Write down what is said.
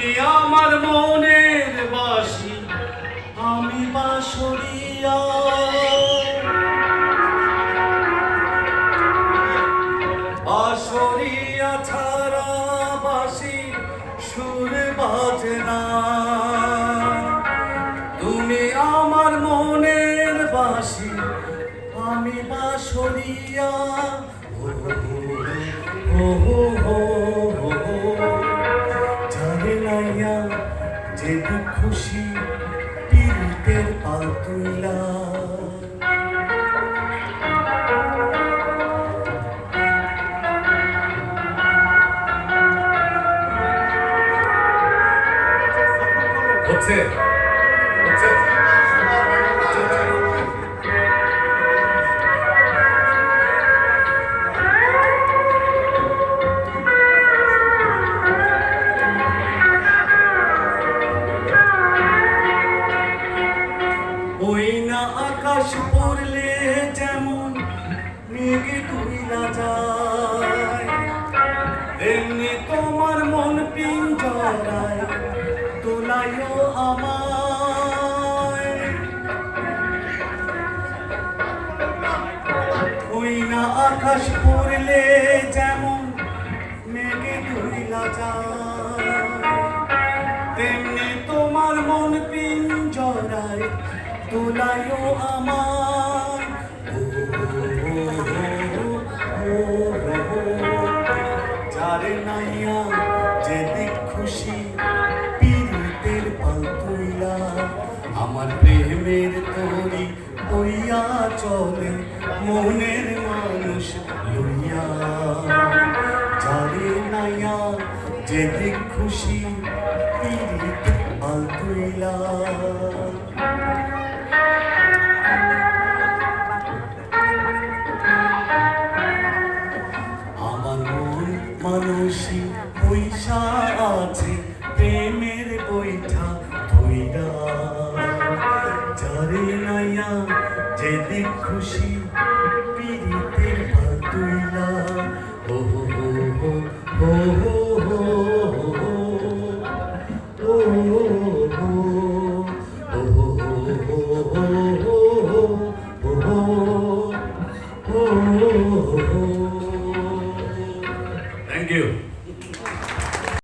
তুমি আমার মনের বাসি, আমি বাসরিয়া বাসরিয়া ছাড়া বাসি সুর বাজে না তুমি আমার মনের বাসি, আমি বাসরিয়া ও হো হো নাইয়া যে খুশি পীড়িতের পাল তুইলা হচ্ছে হচ্ছে। পড়লে যেমন মেঘে ডুইলা যায় এমনি তোমার মন পিঞ্জরায় তোলাইও আমায়। ওই না আকাশ পড়লে যেমন মেঘে ডুইলা যায় তোলাইও আমার। যারে নাইয়া যে দিক খুশি পীড়িতের পাল তুইলা, আমার প্রেমের তরি বইয়া চলে, মনের মানুষ লইয়া। যারে নাইয়া যে দিক খুশি পীড়িত পাল তুইলা মানুষই পয়সা আছে প্রেমের বৈঠা ধৈরা যারে নাইয়া যেদিক খুশি পিড়িতের পাতুইলা ও হো হো হো হো হো Oh, oh, oh. Thank you.